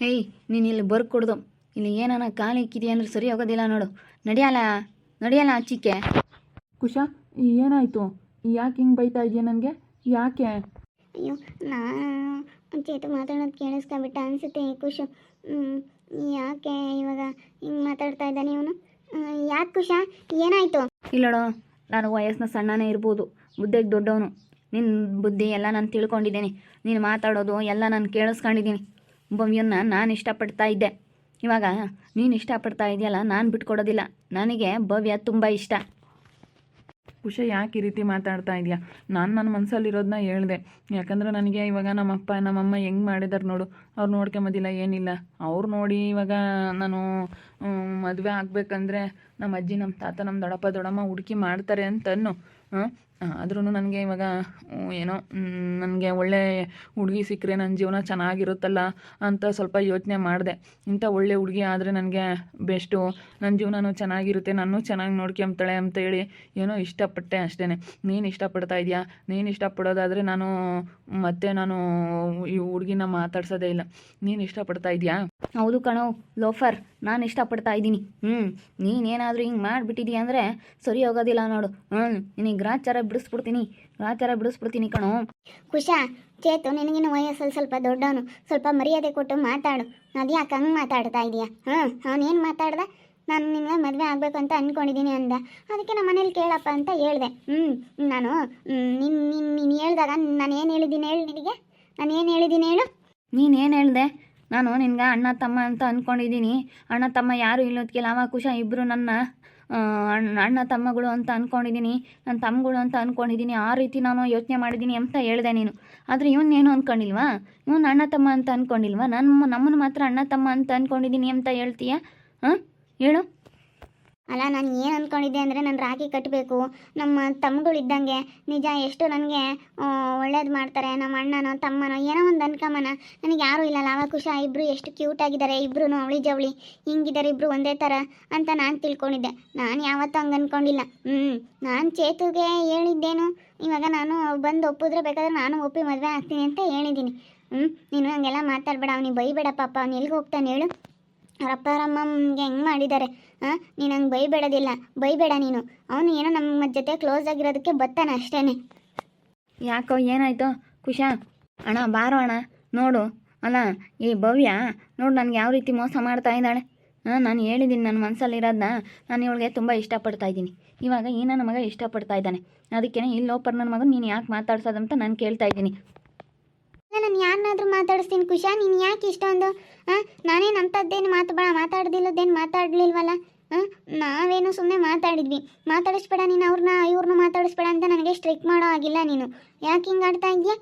ಹೇಯ್ ನೀನು ಇಲ್ಲಿ ಬರ್ಕೊಡ್ದು ಇಲ್ಲಿ ಏನಾನ ಕಾಲು ಇಕ್ಕಿದೆಯಾ ಅಂದ್ರೆ ಸರಿ ಹೋಗೋದಿಲ್ಲ ನೋಡು. ನಡೆಯಲ್ಲ ನಡೆಯಲ್ಲ ಆಚಿಕೆ. ಕುಶ ಏನಾಯಿತು? ಯಾಕೆ ಹಿಂಗೆ ಬೈತಾ ಇದೆಯಾ ನನಗೆ? ಯಾಕೆ? ಅಯ್ಯೋ ನಾನು ಚೇತು ಮಾತಾಡೋದು ಕೇಳಿಸ್ಕೊಂಬಿಟ್ಟ ಅನಿಸುತ್ತೆ ಖುಷು ಯಾಕೆ ಇವಾಗ ಹಿಂಗೆ ಮಾತಾಡ್ತಾ ಇದ್ದಾನೆ ಇವನು? ಯಾಕೆ ಕುಶ? ಏನಾಯಿತು? ಇಲ್ಲೋಡು ನಾನು ವಯಸ್ಸಿನ ಸಣ್ಣನೇ ಇರ್ಬೋದು ಬುದ್ಧಿಗೆ ದೊಡ್ಡವನು. ನಿನ್ನ ಬುದ್ಧಿ ಎಲ್ಲ ನಾನು ತಿಳ್ಕೊಂಡಿದ್ದೀನಿ. ನೀನು ಮಾತಾಡೋದು ಎಲ್ಲ ನಾನು ಕೇಳಿಸ್ಕೊಂಡಿದ್ದೀನಿ. ಭವ್ಯನ್ನ ನಾನು ಇಷ್ಟಪಡ್ತಾ ಇದ್ದೆ. ಇವಾಗ ನೀನು ಇಷ್ಟಪಡ್ತಾ ಇದೆಯಲ್ಲ, ನಾನು ಬಿಟ್ಕೊಡೋದಿಲ್ಲ. ನನಗೆ ಭವ್ಯ ತುಂಬ ಇಷ್ಟ. ಕುಶ ಯಾಕೆ ಈ ರೀತಿ ಮಾತಾಡ್ತಾ ಇದೆಯಾ? ನಾನು ನನ್ನ ಮನಸ್ಸಲ್ಲಿರೋದನ್ನ ಹೇಳ್ದೆ. ಯಾಕಂದ್ರೆ ನನಗೆ ಇವಾಗ ನಮ್ಮಪ್ಪ ನಮ್ಮಮ್ಮ ಹೆಂಗೆ ಮಾಡಿದಾರೆ ನೋಡು. ಅವ್ರು ನೋಡ್ಕೊಂಬೋದಿಲ್ಲ, ಏನಿಲ್ಲ. ಅವ್ರು ನೋಡಿ ಇವಾಗ ನಾನು ಮದುವೆ ಆಗಬೇಕಂದ್ರೆ ನಮ್ಮ ಅಜ್ಜಿ, ನಮ್ಮ ತಾತ, ನಮ್ಮ ದೊಡ್ಡಪ್ಪ, ದೊಡ್ಡಮ್ಮ ಹುಡುಕಿ ಮಾಡ್ತಾರೆ ಅಂತ ಅನ್ನು ಆದ್ರೂ ನನಗೆ ಇವಾಗ ಏನೋ ನನಗೆ ಒಳ್ಳೆ ಹುಡುಗಿ ಸಿಕ್ಕರೆ ನನ್ನ ಜೀವನ ಚೆನ್ನಾಗಿರುತ್ತಲ್ಲ ಅಂತ ಸ್ವಲ್ಪ ಯೋಚನೆ ಮಾಡಿದೆ. ಇಂಥ ಒಳ್ಳೆ ಹುಡುಗಿ ಆದರೆ ನನಗೆ ಬೆಸ್ಟು. ನನ್ನ ಜೀವನನೂ ಚೆನ್ನಾಗಿರುತ್ತೆ ನಾನು ಚೆನ್ನಾಗಿ ನೋಡ್ಕೊಂಬ್ತಾಳೆ ಅಂತ ಹೇಳಿ ಏನೋ ಇಷ್ಟಪಟ್ಟೆ ಅಷ್ಟೇ ನೀನು ಇಷ್ಟಪಡ್ತಾ ಇದೆಯಾ? ನೀನು ಇಷ್ಟಪಡೋದಾದರೆ ನಾನು, ಮತ್ತೆ ನಾನು ಈ ಹುಡುಗಿನ ಮಾತಾಡ್ಸೋದೇ ಇಲ್ಲ. ನೀನು ಇಷ್ಟಪಡ್ತಾ ಇದೆಯಾ? ಹೌದು ಕಣೋ, ಲೋಫರ್, ನಾನು ಇಷ್ಟಪಡ್ತಾ ಇದ್ದೀನಿ. ಹ್ಞೂ ನೀನೇನಾದರೂ ಹಿಂಗೆ ಮಾಡಿಬಿಟ್ಟಿದ್ಯಾ ಅಂದರೆ ಸರಿ ಹೋಗೋದಿಲ್ಲ ನೋಡು. ಹ್ಞೂ ನಿನಗೆ ಗ್ರಾಚಾರ ಬಿಡಿಸ್ಬಿಡ್ತೀನಿ. ಗ್ರಾಚಾರ ಬಿಡಿಸ್ಬಿಡ್ತೀನಿ ಕಣೋ. ಖುಷಾ ಚೇತು ನಿನಗಿನ ವಯಸ್ಸಲ್ಲಿ ಸ್ವಲ್ಪ ದೊಡ್ಡವನು ಸ್ವಲ್ಪ ಮರ್ಯಾದೆ ಕೊಟ್ಟು ಮಾತಾಡು. ಅದು ಯಾಕೆ ಹಂಗೆ ಮಾತಾಡ್ತಾ ಇದೀಯಾ? ಹಾಂ ಅವನೇನು ಮಾತಾಡ್ದ? ನಾನು ನಿಮಗೆ ಮದುವೆ ಆಗಬೇಕು ಅಂತ ಅಂದ್ಕೊಂಡಿದ್ದೀನಿ ಅಂದ. ಅದಕ್ಕೆ ನಮ್ಮ ಮನೇಲಿ ಕೇಳಪ್ಪ ಅಂತ ಹೇಳಿದೆ. ಹ್ಞೂ ನಾನು ನಿನ್ನ ನಿನ್ನ ನೀನು ಹೇಳ್ದಾಗ ನಾನು ಏನು ಹೇಳಿದ್ದೀನಿ ಹೇಳು ನಿನಗೆ? ನಾನು ಏನು ಹೇಳಿದ್ದೀನಿ ಹೇಳು? ನೀನೇನು ಹೇಳ್ದೆ? ನಾನು ನಿನ್ಗೆ ಅಣ್ಣ ತಮ್ಮ ಅಂತ ಅಂದ್ಕೊಂಡಿದ್ದೀನಿ ಅಣ್ಣ ತಮ್ಮ ಯಾರು ಇಲ್ಲೋದಕ್ಕೆ ಅವ ಖುಷ ಇಬ್ಬರು ನನ್ನ ಅಣ್ಣ ತಮ್ಮಗಳು ಅಂತ ಅಂದ್ಕೊಂಡಿದ್ದೀನಿ ನನ್ನ ತಮ್ಮಗಳು ಅಂತ ಅಂದ್ಕೊಂಡಿದ್ದೀನಿ ಆ ರೀತಿ ನಾನು ಯೋಚನೆ ಮಾಡಿದ್ದೀನಿ ಅಂತ ಹೇಳ್ದೆ ನೀನು. ಆದರೆ ಇವನ್ನೇನು ಅಂದ್ಕೊಂಡಿಲ್ವಾ ಇವನು ಅಣ್ಣ ತಮ್ಮ ಅಂತ ಅಂದ್ಕೊಂಡಿಲ್ವಾ ನನ್ನ ನಮ್ಮನ್ನು ಮಾತ್ರ ಅಣ್ಣ ತಮ್ಮ ಅಂತ ಅಂದ್ಕೊಂಡಿದ್ದೀನಿ ಅಂತ ಹೇಳ್ತೀಯಾ? ಹಾಂ? ಹೇಳು. ಅಲ್ಲ, ನಾನು ಏನು ಅಂದ್ಕೊಂಡಿದ್ದೆ ಅಂದರೆ ನಾನು ರಾಖಿ ಕಟ್ಟಬೇಕು ನಮ್ಮ ತಮ್ಮಗಳು ಇದ್ದಂಗೆ ನಿಜ ಎಷ್ಟು ನನಗೆ ಒಳ್ಳೇದು ಮಾಡ್ತಾರೆ. ನಮ್ಮ ಅಣ್ಣನೋ, ತಮ್ಮನೋ, ಏನೋ ಒಂದು ಅನ್ಕಮನ. ನನಗೆ ಯಾರೂ ಇಲ್ಲ. ಲಾವಕುಶ ಕುಶ ಇಬ್ಬರು ಎಷ್ಟು ಕ್ಯೂಟ್ ಆಗಿದ್ದಾರೆ. ಇಬ್ಬರು ಅವಳಿ ಜವಳಿ. ಹಿಂಗಿದ್ದಾರೆ ಇಬ್ಬರು ಒಂದೇ ಥರ ಅಂತ ನಾನು ತಿಳ್ಕೊಂಡಿದ್ದೆ. ನಾನು ಯಾವತ್ತೂ ಹಂಗೆ ಅಂದ್ಕೊಂಡಿಲ್ಲ ಹ್ಞೂ ನಾನು ಚೇತುಗೆ ಹೇಳಿದ್ದೇನು. ಇವಾಗ ನಾನು ಬಂದು ಒಪ್ಪಿದ್ರೆ ಬೇಕಾದ್ರೆ ನಾನು ಒಪ್ಪಿ ಮದುವೆ ಆಗ್ತೀನಿ ಅಂತ ಹೇಳಿದ್ದೀನಿ. ಹ್ಞೂ ನೀನು ಹಂಗೆಲ್ಲ ಮಾತಾಡಬೇಡ. ಅವ್ನಿಗೆ ಬೈಬೇಡ ಪಾಪ ಅವ್ನು ಎಲ್ಲಿಗೆ ಹೋಗ್ತಾನೆ ಹೇಳು. ಅವ್ರ ಅಪ್ಪ ಅವರಮ್ಮಂಗೆ ಹೆಂಗೆ ಮಾಡಿದ್ದಾರೆ. ಹಾಂ ನೀನು ಹಂಗೆ ಬೈಬೇಡೋದಿಲ್ಲ. ಬೈಬೇಡ ನೀನು. ಅವನು ಏನೋ ನಮ್ಮ ಜೊತೆ ಕ್ಲೋಸ್ ಆಗಿರೋದಕ್ಕೆ ಬತ್ತಾನೆ ಅಷ್ಟೇ ಯಾಕೋ ಏನಾಯ್ತು? ಖುಷಾ ಅಣ್ಣ, ಬಾರೋ ಅಣ್ಣ. ನೋಡು. ಅಲ್ಲ, ಈ ಭವ್ಯ, ನೋಡು ನನಗೆ ಯಾವ ರೀತಿ ಮೋಸ ಮಾಡ್ತಾ ಇದ್ದಾಳೆ. ಹಾಂ ನಾನು ಹೇಳಿದ್ದೀನಿ ನನ್ನ ಮನಸ್ಸಲ್ಲಿರೋದನ್ನ ನಾನು ಇವಳಿಗೆ ತುಂಬ ಇಷ್ಟಪಡ್ತಾ ಇದ್ದೀನಿ. ಇವಾಗ ಈ ನನ್ನ ಮಗ ಇಷ್ಟಪಡ್ತಾ ಇದ್ದಾನೆ. ಅದಕ್ಕೆ ಇಲ್ಲೋಪರ್ ನನ್ನ ಮಗ ನೀನು ಯಾಕೆ ಮಾತಾಡ್ಸೋದಂತ ನಾನು ಕೇಳ್ತಾ ಇದ್ದೀನಿ. ನಾನು ಯಾರನ್ನಾದ್ರೂ ಮಾತಾಡಿಸ್ತೀನಿ ಕುಶಾ ನೀನು ಯಾಕೆ ಇಷ್ಟೊಂದು ಹಾಂ ನಾನೇನು ಅಂಥದ್ದೇನು ಮಾತಾಡ ಮಾತಾಡ್ದಿಲ್ಲದೇನು ಮಾತಾಡಲಿಲ್ವಲ್ಲ ಹಾಂ ನಾವೇನು ಸುಮ್ಮನೆ ಮಾತಾಡಿದ್ವಿ. ಮಾತಾಡಿಸ್ಬೇಡ ನೀನು ಅವ್ರನ್ನ ಇವ್ರನ್ನ ಮಾತಾಡಿಸ್ಬೇಡ ಅಂತ ನನಗೆ ಸ್ಟ್ರಿಕ್ ಮಾಡೋ ಆಗಿಲ್ಲ ನೀನು. ಯಾಕೆ ಹಿಂಗೆ ಆಡ್ತಾ ಇದೆಯಾ?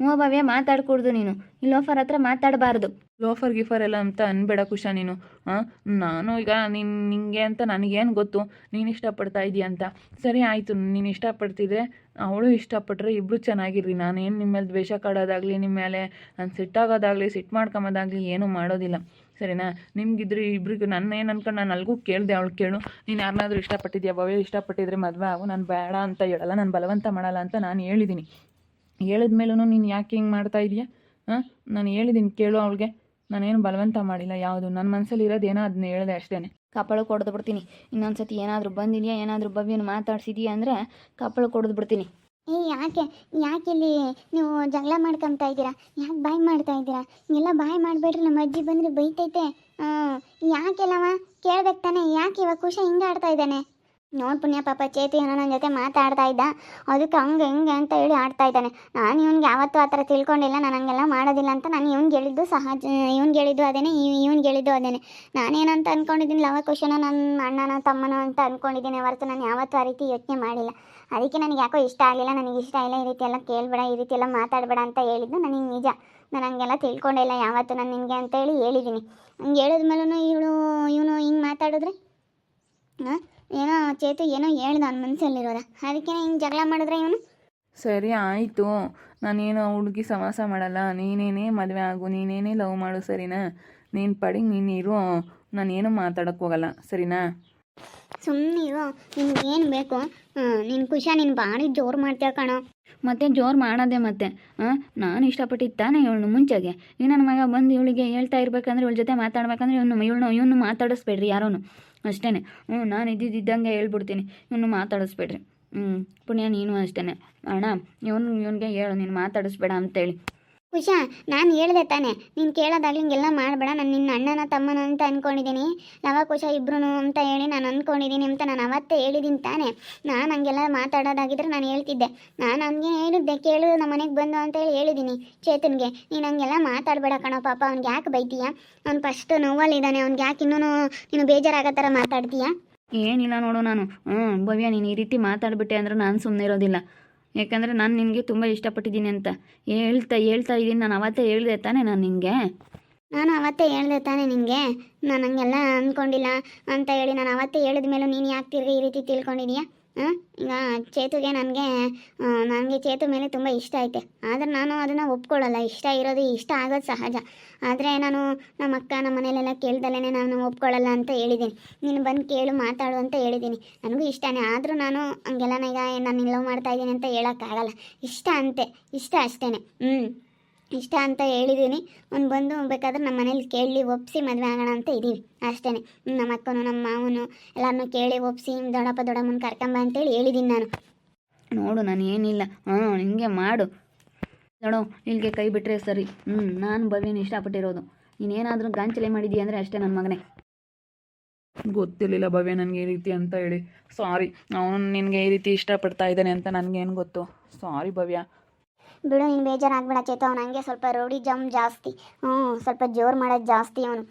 ಹ್ಞೂ ಭವ್ಯ ಮಾತಾಡ್ಕೊಡ್ದು ನೀನು. ಲೋಫರ್ ಹತ್ರ ಮಾತಾಡಬಾರ್ದು. ಲೋಫರ್ ಗಿಫರ್ ಎಲ್ಲ ಅಂತ ಅನ್ಬೇಡ ಕುಶ ನೀನು ಹಾಂ ನಾನು ಈಗ ನಿನ್ ನಿಂಗೆ ಅಂತ ನನಗೇನು ಗೊತ್ತು? ನೀನು ಇಷ್ಟಪಡ್ತಾ ಇದೀಯ ಅಂತ? ಸರಿ ಆಯಿತು. ನೀನು ಇಷ್ಟಪಡ್ತಿದ್ರೆ ಅವಳು ಇಷ್ಟಪಟ್ಟರೆ ಇಬ್ಬರು ಚೆನ್ನಾಗಿರ್ರಿ. ನಾನೇನು ನಿಮ್ಮ ಮೇಲೆ ದ್ವೇಷ ಕಾಡೋದಾಗಲಿ ನಿಮ್ಮ ಮೇಲೆ ನಾನು ಸಿಟ್ಟಾಗೋದಾಗಲಿ ಸಿಟ್ಟು ಮಾಡ್ಕೊಂಬೋದಾಗಲಿ ಏನೂ ಮಾಡೋದಿಲ್ಲ. ಸರಿನಾ? ನಿಮ್ಗಿದ್ರೆ ಇಬ್ಬರಿಗೂ ನನ್ನ ಏನು ಅನ್ಕೊಂಡು ನಾನು ಅಲ್ಗೂ ಕೇಳಿದೆ. ಅವಳು ಕೇಳು. ನೀನು ಯಾರನ್ನಾದ್ರೂ ಇಷ್ಟಪಟ್ಟಿದ್ಯಾ ಭವ್ಯ? ಇಷ್ಟಪಟ್ಟಿದ್ರೆ ಮದುವೆ ಆಗು. ನಾನು ಬೇಡ ಅಂತ ಹೇಳಲ್ಲ. ನಾನು ಬಲವಂತ ಮಾಡಲ್ಲ ಅಂತ ನಾನು ಹೇಳಿದ್ದೀನಿ ಹೇಳಿದ್ಮೇಲೂ ನೀನು ಯಾಕೆ ಹಿಂಗೆ ಮಾಡ್ತಾ ಇದೀಯಾ? ಹಾಂ? ನಾನು ಹೇಳಿದ್ದೀನಿ ಕೇಳು ಅವಳಿಗೆ. ನಾನೇನು ಬಲವಂತ ಮಾಡಿಲ್ಲ ಯಾವುದು? ನನ್ನ ಮನಸ್ಸಲ್ಲಿ ಇರೋದೇನೋ ಅದನ್ನ ಹೇಳಿದೆ ಅಷ್ಟೇ ಕಪ್ಪಳು ಕೊಡ್ದು ಬಿಡ್ತೀನಿ. ಇನ್ನೊಂದ್ಸತಿ ಏನಾದರೂ ಬಂದಿದೆಯಾ ಏನಾದರೂ ಭವ್ಯನ ಮಾತಾಡ್ಸಿದೀಯಾ ಅಂದರೆ ಕಪ್ಪಳು ಹೊಡೆದು ಬಿಡ್ತೀನಿ. ಏ ಯಾಕೆ? ಯಾಕೆ ಇಲ್ಲಿ ನೀವು ಜಗಳ ಮಾಡ್ಕೊತಾ ಇದ್ದೀರಾ? ಯಾಕೆ ಬಾಯ್ ಮಾಡ್ತಾ ಇದ್ದೀರಾ? ಎಲ್ಲ ಬಾಯ್ ಮಾಡಬೇಡ್ರಿ ನಮ್ಮ ಅಜ್ಜಿ ಬಂದರೆ ಬೈತೈತೆ. ಯಾಕೆಲ್ಲವ ಕೇಳ್ಬೇಕು ತಾನೆ. ಯಾಕೆ ಇವಾಗ ಖುಷಿ ಹಿಂಗೆ ಆಡ್ತಾ ಇದ್ದಾನೆ? ನೋಡ್ ಪುಣ್ಯ ಪಾಪ, ಚೇತು ಏನೋ ನನ್ನ ಜೊತೆ ಮಾತಾಡ್ತಾ ಇದ್ದ. ಅದಕ್ಕೆ ಹಂಗೆ ಹೆಂಗೆ ಅಂತ ಹೇಳಿ ಆಡ್ತಾ ಇದ್ದಾನೆ. ನಾನು ಇವ್ನಿಗೆ ಯಾವತ್ತೂ ಆ ಥರ ತಿಳ್ಕೊಂಡಿಲ್ಲ, ನಾನು ಹಂಗೆಲ್ಲ ಮಾಡೋದಿಲ್ಲ ಅಂತ ನಾನು ಇವ್ನಿಗೆ ಹೇಳಿದ್ದು ಸಹಜ ಇವ್ನಿಗೆ ಹೇಳಿದ್ದು ಅದೇನೆ ಇವ್ನಿಗೆ ಹೇಳಿದ್ದು ಅದೇನೆ. ನಾನೇನಂತ ಅಂದ್ಕೊಂಡಿದ್ದೀನಿ ಲವ ಕ್ವಶನ ನನ್ನ ಅಣ್ಣನ, ತಮ್ಮನ ಅಂತ ಅಂದ್ಕೊಂಡಿದ್ದೀನಿ ಹೊರತು ನಾನು ಯಾವತ್ತೂ ಆ ರೀತಿ ಯೋಚನೆ ಮಾಡಿಲ್ಲ. ಅದಕ್ಕೆ ನನಗೆ ಯಾಕೋ ಇಷ್ಟ ಆಗಲಿಲ್ಲ, ನನಗೆ ಇಷ್ಟ ಇಲ್ಲ ಈ ರೀತಿ ಎಲ್ಲ ಕೇಳಬೇಡ, ಈ ರೀತಿ ಎಲ್ಲ ಮಾತಾಡಬೇಡ ಅಂತ ಹೇಳಿದ್ದು ನನಗೆ ನಿಜ. ನಾನು ಹಂಗೆಲ್ಲ ತಿಳ್ಕೊಂಡಿಲ್ಲ, ಯಾವತ್ತೂ ನಾನು ನಿನಗೆ ಅಂತೇಳಿ ಹೇಳಿದ್ದೀನಿ. ಹಂಗೆ ಹೇಳಿದ್ಮೇಲೂ ಇವಳು, ಇವನು ಹಿಂಗೆ ಮಾತಾಡಿದ್ರೆ? ಹಾಂ? ಏನೋ ಚೇತು ಏನೋ ಹೇಳ್ದ ಅವ್ನ ಮನಸ್ಸಲ್ಲಿರೋದ ಅದಕ್ಕೆ ಹಿಂಗೆ ಜಗಳ ಮಾಡಿದ್ರೆ ಇವನು? ಸರಿ ಆಯಿತು. ನಾನೇನು ಹುಡುಗಿ ಸಮಾಸ ಮಾಡಲ್ಲ. ನೀನೇನೇ ಮದುವೆ ಆಗು ನೀನೇನೇ ಲವ್ ಮಾಡು ಸರಿನಾ? ನೀನು ಪಡಿ ನೀನಿರು ನಾನೇನು ಮಾತಾಡೋಕ್ಕೆ ಹೋಗಲ್ಲ ಸರಿನಾ? ಸುಮ್ಮನೆ ಇರು ನಿನ್ಗೆ ಏನು ಬೇಕು ನೀನು ಖುಷಿ ನೀನು ಭಾರಿ ಜೋರು ಮಾಡ್ತೀಯ ಕಣೋ. ಮತ್ತೆ ಜೋರು ಮಾಡೋದೆ ಮತ್ತೆ ನಾನು ಇಷ್ಟಪಟ್ಟಿದ್ದು ತಾನೇ ಇವಳನ್ನು ಮುಂಚೆಗೆ. ಈ ನನ್ನ ಮಗ ಬಂದು ಇವಳಿಗೆ ಹೇಳ್ತಾ ಇರ್ಬೇಕಂದ್ರೆ ಇವಳ ಜೊತೆ ಮಾತಾಡ್ಬೇಕಂದ್ರೆ ಇವನು, ಇವಳನ್ನ ಇವನು ಮಾತಾಡಿಸ್ಬೇಡ್ರಿ ಯಾರೋನು. ಅಷ್ಟೇ ಹ್ಞೂ, ನಾನು ಇದ್ದಿದ್ದಂಗೆ ಹೇಳ್ಬಿಡ್ತೀನಿ. ಇವನು ಮಾತಾಡಿಸ್ಬೇಡ್ರಿ. ಹ್ಞೂ, ಪುಣ್ಯ ನೀನು ಅಷ್ಟೇ ಅಣ್ಣ, ಇವನು, ಇವನಿಗೆ ಹೇಳು, ನೀನು ಮಾತಾಡಿಸ್ಬೇಡ ಅಂತೇಳಿ. ಉಷಾ, ನಾನು ಹೇಳ್ದೆ ತಾನೆ, ನೀನು ಕೇಳೋದಾಗ್ಲಿ ಹಿಂಗೆಲ್ಲ ಮಾಡಬೇಡ, ನಾನು ನಿನ್ನ ಅಣ್ಣನ ತಮ್ಮನ ಅಂತ ಅಂದ್ಕೊಂಡಿದ್ದೀನಿ ಲವ ಕುಶ ಇಬ್ರು ಅಂತ ಹೇಳಿ ನಾನು ಅಂದ್ಕೊಂಡಿದ್ದೀನಿ ಅಂತ ನಾನು ಅವತ್ತೇ ಹೇಳಿದ್ದೀನಿ ತಾನೆ. ನಾನು ಹಂಗೆಲ್ಲ ಮಾತಾಡೋದಾಗಿದ್ರೆ ನಾನು ಹೇಳ್ತಿದ್ದೆ. ನಾನು ಹಂಗೆ ಹೇಳಿದ್ದೆ, ಕೇಳು ನಮ್ಮ ಮನೆಗೆ ಬಂದು ಅಂತ ಹೇಳಿ ಹೇಳಿದ್ದೀನಿ ಚೇತನ್ಗೆ. ನೀನು ಹಂಗೆಲ್ಲ ಮಾತಾಡಬೇಡ ಕಣೋ ಪಾಪ, ಅವ್ನಿಗೆ ಯಾಕೆ ಬೈತೀಯ? ಅವ್ನು ಫಸ್ಟ್ ನೋವಲ್ಲಿದ್ದಾನೆ ಅವ್ನಿಗೆ ಯಾಕೆ ಇನ್ನೂ ನೀನು ಬೇಜಾರಾಗೋ ಥರ ಮಾತಾಡ್ತೀಯಾ? ಏನಿಲ್ಲ ನೋಡು ನಾನು. ಹ್ಞೂ ಭವ್ಯ, ನೀನು ಈ ರೀತಿ ಮಾತಾಡ್ಬಿಟ್ಟೆ ಅಂದ್ರೆ ನಾನು ಸುಮ್ಮನೆ ಇರೋದಿಲ್ಲ. ಯಾಕಂದರೆ ನಾನು ನಿನಗೆ ತುಂಬ ಇಷ್ಟಪಟ್ಟಿದ್ದೀನಿ ಅಂತ ಹೇಳ್ತಾ ಹೇಳ್ತಾ ಇದ್ದೀನಿ. ನಾನು ಅವತ್ತೇ ಹೇಳಿದೆ ತಾನೇ ನಾನು ನಿನಗೆ? ನಾನು ಅವತ್ತೇ ಹೇಳಿದೆ ತಾನೆ ನಿನಗೆ? ನಾನು ಹಂಗೆಲ್ಲ ಅಂದ್ಕೊಂಡಿಲ್ಲ ಅಂತ ಹೇಳಿ ನಾನು ಅವತ್ತೇ ಹೇಳಿದ ಮೇಲೂ ನೀನು ಯಾಕೆ ತಿರ್ಗಿ ಈ ರೀತಿ ತಿಳ್ಕೊಂಡಿದೀಯಾ? ಈಗ ಚೇತುಗೆ ನನಗೆ ನನಗೆ ಚೇತು ಮೇಲೆ ತುಂಬ ಇಷ್ಟ ಐತೆ. ಆದರೆ ನಾನು ಅದನ್ನು ಒಪ್ಕೊಳ್ಳಲ್ಲ. ಇಷ್ಟ ಇರೋದು ಇಷ್ಟ ಆಗೋದು ಸಹಜ. ಆದರೆ ನಾನು ನಮ್ಮ ಅಕ್ಕ ನಮ್ಮ ಮನೇಲೆಲ್ಲ ಕೇಳ್ದಲೇ ನಾನು ಒಪ್ಕೊಳ್ಳಲ್ಲ ಅಂತ ಹೇಳಿದ್ದೀನಿ. ನೀನು ಬಂದು ಕೇಳು, ಮಾತಾಡು ಅಂತ ಹೇಳಿದ್ದೀನಿ. ನನಗೂ ಇಷ್ಟನೇ. ಆದರೂ ನಾನು ಹಂಗೆಲ್ಲ ಈಗ ನಾನು ಲವ್ ಮಾಡ್ತಾ ಇದ್ದೀನಿ ಅಂತ ಹೇಳೋಕ್ಕಾಗಲ್ಲ. ಇಷ್ಟ ಅಂತೆ. ಇಷ್ಟ ಅಷ್ಟೇ ಹ್ಞೂ ಇಷ್ಟ ಅಂತ ಹೇಳಿದ್ದೀನಿ ಅವ್ನು ಬಂದು ಬೇಕಾದ್ರೆ ನಮ್ಮ ಮನೇಲಿ ಕೇಳಿ ಒಪ್ಪಿಸಿ ಮದುವೆ ಆಗೋಣ ಅಂತ ಇದ್ದೀವಿ ಅಷ್ಟೇ ನಮ್ಮ ಅಕ್ಕನು ನಮ್ಮ ಮಾವನು ಎಲ್ಲರನ್ನೂ ಕೇಳಿ ಒಪ್ಪಿಸಿ ದೊಡ್ಡಪ್ಪ, ದೊಡ್ಡಮ್ಮನ ಕರ್ಕೊಂಬ ಅಂತೇಳಿ ಹೇಳಿದ್ದೀನಿ ನಾನು. ನೋಡು, ನಾನು ಏನಿಲ್ಲ. ಹಾಂ ಹಿಂಗೆ ಮಾಡು. ನೋಡೋ, ಇಲ್ಲಿಗೆ ಕೈ ಬಿಟ್ಟರೆ ಸರಿ. ಹ್ಞೂ ನಾನು ಭವ್ಯನ ಇಷ್ಟಪಟ್ಟಿರೋದು. ನೀನೇನಾದರೂ ಗಾಂಚಲೆ ಮಾಡಿದ್ದೀಯ ಅಂದರೆ ಅಷ್ಟೇ ನನ್ನ ಮಗನೇ. ಗೊತ್ತಿರಲಿಲ್ಲ ಭವ್ಯ, ನನಗೆ ಈ ರೀತಿ ಅಂತ ಹೇಳಿ. ಸಾರಿ, ಅವನು ನಿನಗೆ ಈ ರೀತಿ ಇಷ್ಟಪಡ್ತಾ ಇದ್ದಾನೆ ಅಂತ ನನಗೇನು ಗೊತ್ತು? ಸಾರಿ ಭವ್ಯ ಬಿಡು ನೀನು ಬೇಜಾರಾಗ್ಬೇಡ ಚೇತು. ಅವ್ನು ಹಂಗೆ ಸ್ವಲ್ಪ ರೌಡಿ ಜಮ್ ಜಾಸ್ತಿ. ಹ್ಞೂ ಸ್ವಲ್ಪ ಜೋರು ಮಾಡೋದು ಜಾಸ್ತಿ ಅವನು.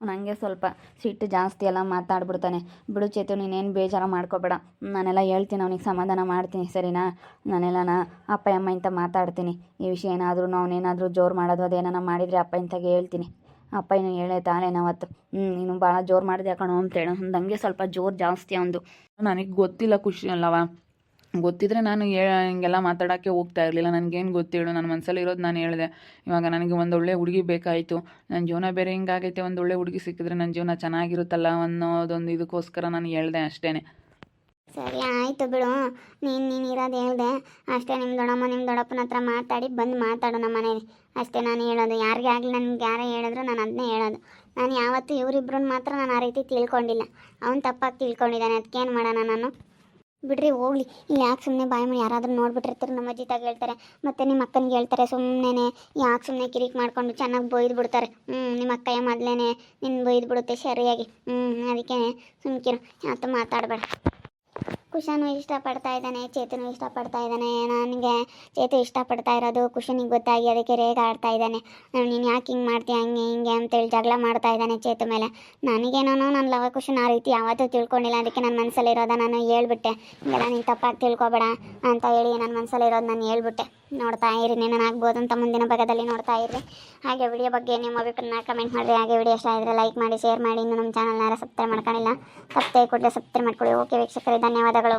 ನನಗೆ ಸ್ವಲ್ಪ ಸಿಟ್ಟು ಜಾಸ್ತಿ ಎಲ್ಲ ಮಾತಾಡ್ಬಿಡ್ತಾನೆ. ಬಿಡು ಚೇತು ನೀನೇನು ಬೇಜಾರು ಮಾಡ್ಕೋಬೇಡ. ನಾನೆಲ್ಲ ಹೇಳ್ತೀನಿ ಅವನಿಗೆ ಸಮಾಧಾನ ಮಾಡ್ತೀನಿ ಸರಿನಾ? ನಾನೆಲ್ಲನ ಅಪ್ಪ ಅಮ್ಮ ಇಂತ ಮಾತಾಡ್ತೀನಿ. ಈ ವಿಷಯ ಏನಾದರೂ ಅವನೇನಾದರೂ ಜೋರು ಮಾಡೋದು ಅದೇನಾನ ಮಾಡಿದರೆ ಅಪ್ಪ ಇಂಥಾಗೆ ಹೇಳ್ತೀನಿ. ಅಪ್ಪ ಇನ್ನು ಹೇಳೇ ತಾನೇ ನಾವತ್ತು. ಹ್ಞೂ ನೀನು ಭಾಳ ಜೋರು ಮಾಡಿದೆ ಕಣೋ ಅಂತೇಳಿ ಹಂಗೆ ಸ್ವಲ್ಪ ಜೋರು ಜಾಸ್ತಿ ಅವನು ನನಗೆ ಗೊತ್ತಿಲ್ಲ ಖುಷಿ ಅಲ್ಲವ? ಗೊತ್ತಿದ್ರೆ ನಾನು ಹಿಂಗೆಲ್ಲ ಮಾತಾಡೋಕ್ಕೆ ಹೋಗ್ತಾ ಇರಲಿಲ್ಲ. ನನಗೇನು ಗೊತ್ತೇಳು ನನ್ನ ಮನಸ್ಸಲ್ಲಿ ಇರೋದು ನಾನು ಹೇಳಿದೆ. ಇವಾಗ ನನಗೆ ಒಂದು ಒಳ್ಳೆ ಹುಡುಗಿ ಬೇಕಾಯಿತು. ನನ್ನ ಜೀವನ ಬೇರೆ ಹಿಂಗಾಗೈತೆ. ಒಂದು ಒಳ್ಳೆ ಹುಡುಗಿ ಸಿಕ್ಕಿದ್ರೆ ನನ್ನ ಜೀವನ ಚೆನ್ನಾಗಿರುತ್ತಲ್ಲ ಅನ್ನೋದೊಂದು ಇದಕ್ಕೋಸ್ಕರ ನಾನು ಹೇಳಿದೆ ಅಷ್ಟೇ ಸರಿ, ಆಯಿತು ಬಿಡು. ನೀನು ನೀನು ಇರೋದು ಹೇಳ್ದೆ. ಅಷ್ಟೇ ನಿಮ್ಮ ದೊಡ್ಡಮ್ಮ ನಿಮ್ಮ ದೊಡ್ಡಪ್ಪನ ಹತ್ರ ಮಾತಾಡಿ ಬಂದು ಮಾತಾಡು ನಮ್ಮ ಮನೇಲಿ. ಅಷ್ಟೇ ನಾನು ಹೇಳೋದು. ಯಾರಿಗೇ ಆಗಲಿ ನನಗೆ ಯಾರೇ ಹೇಳಿದ್ರು ನಾನು ಅದನ್ನೇ ಹೇಳೋದು. ನಾನು ಯಾವತ್ತೂ ಇವರಿಬ್ರನ್ನ ಮಾತ್ರ ನಾನು ಆ ರೀತಿ ತಿಳ್ಕೊಂಡಿಲ್ಲ. ಅವ್ನು ತಪ್ಪಾಗಿ ತಿಳ್ಕೊಂಡಿದ್ದಾನೆ. ಅದಕ್ಕೇನು ಮಾಡೋಣ ನಾನು? ಬಿಡ್ರಿ, ಹೋಗ್ಲಿ. ಇಲ್ಲಿ ಯಾಕೆ ಸುಮ್ಮನೆ ಬಾಯಿ ಮಾಡಿ ಯಾರಾದರೂ ನೋಡ್ಬಿಟ್ಟಿರ್ತಾರೆ, ನಮ್ಮ ಅಜ್ಜಿ ತಾಗ ಹೇಳ್ತಾರೆ. ಮತ್ತೆ ನಿಮ್ಮ ಅಕ್ಕನಿಗೆ ಹೇಳ್ತಾರೆ ಸುಮ್ಮನೆ ಯಾಕೆ ಸುಮ್ಮನೆ ಕಿರಿಕ್ ಮಾಡ್ಕೊಂಡು ಚೆನ್ನಾಗಿ ಬೈದು ಬಿಡ್ತಾರೆ. ಹ್ಞೂ ನಿಮ್ಮ ಅಕ್ಕಯ್ಯ ಮೊದಲೇ ನಿನ್ನ ಬೈದು ಬಿಡುತ್ತೆ ಸರಿಯಾಗಿ. ಹ್ಞೂ ಅದಕ್ಕೆ ಸುಮ್ಕಿರು. ಯಾವತ್ತೂ ಮಾತಾಡಬೇಡ. ಕುಶನು ಇಷ್ಟಪಡ್ತಾ ಇದ್ದಾನೆ, ಚೇತನು ಇಷ್ಟಪಡ್ತಾ ಇದ್ದಾನೆ, ನನಗೆ ಚೇತು ಇಷ್ಟಪಡ್ತಾ ಇರೋದು ಕುಶನಿಗೆ ಗೊತ್ತಾಗಿ ಅದಕ್ಕೆ ರೇಗ ಆಡ್ತಾ ಇದ್ದಾನೆ. ನೀನು ಯಾಕೆ ಹಿಂಗೆ ಮಾಡ್ತೀಯ, ಹಂಗೆ, ಹಿಂಗೆ ಅಂತೇಳಿ ಜಗಳ ಮಾಡ್ತಾ ಇದ್ದಾನೆ ಚೇತು ಮೇಲೆ. ನನಗೇನೋ ನನ್ನ ಲವ ಕುಶನ್ ಆ ರೀತಿ ಯಾವತ್ತೂ ತಿಳ್ಕೊಂಡಿಲ್ಲ, ಅದಕ್ಕೆ ನನ್ನ ಮನಸ್ಸಲ್ಲಿರೋದ ನಾನು ಹೇಳ್ಬಿಟ್ಟೆ. ಹಿಂಗೆಲ್ಲ ನೀನು ತಪ್ಪಾಗಿ ತಿಳ್ಕೊಬೇಡ ಅಂತ ಹೇಳಿ ನನ್ನ ಮನಸ್ಸಲ್ಲಿರೋದು ನಾನು ಹೇಳ್ಬಿಟ್ಟೆ. ನೋಡ್ತಾ ಇರಿ ನಾನು ಆಗ್ಬೋದು ಅಂತ ಮುಂದಿನ ಭಾಗದಲ್ಲಿ ನೋಡ್ತಾ ಇರಿ. ಹಾಗೆ ವಿಡಿಯೋ ಬಗ್ಗೆ ನಿಮ್ಮ ಅಭಿಪ್ರಾಯನ ಕಮೆಂಟ್ ಮಾಡಿರಿ. ಹಾಗೆ ವಿಡಿಯೋ ಇಷ್ಟ ಆದರೆ ಲೈಕ್ ಮಾಡಿ, ಶೇರ್ ಮಾಡಿ. ಇನ್ನು ನಮ್ಮ ಚಾನಲ್ನಾರ ಸಬ್ಸ್ಕ್ರೈಬ್ ಮಾಡ್ಕೊಂಡಿಲ್ಲ, ಸಬ್ಸ್ಕ್ರೈಬ್ ಕೊಟ್ಟರೆ ಸಬ್ಸ್ಕ್ರೈಬ್ ಮಾಡ್ಕೊಳ್ಳಿ. ಓಕೆ ವೀಕ್ಷಕರೇ ಧನ್ಯವಾದಗಳು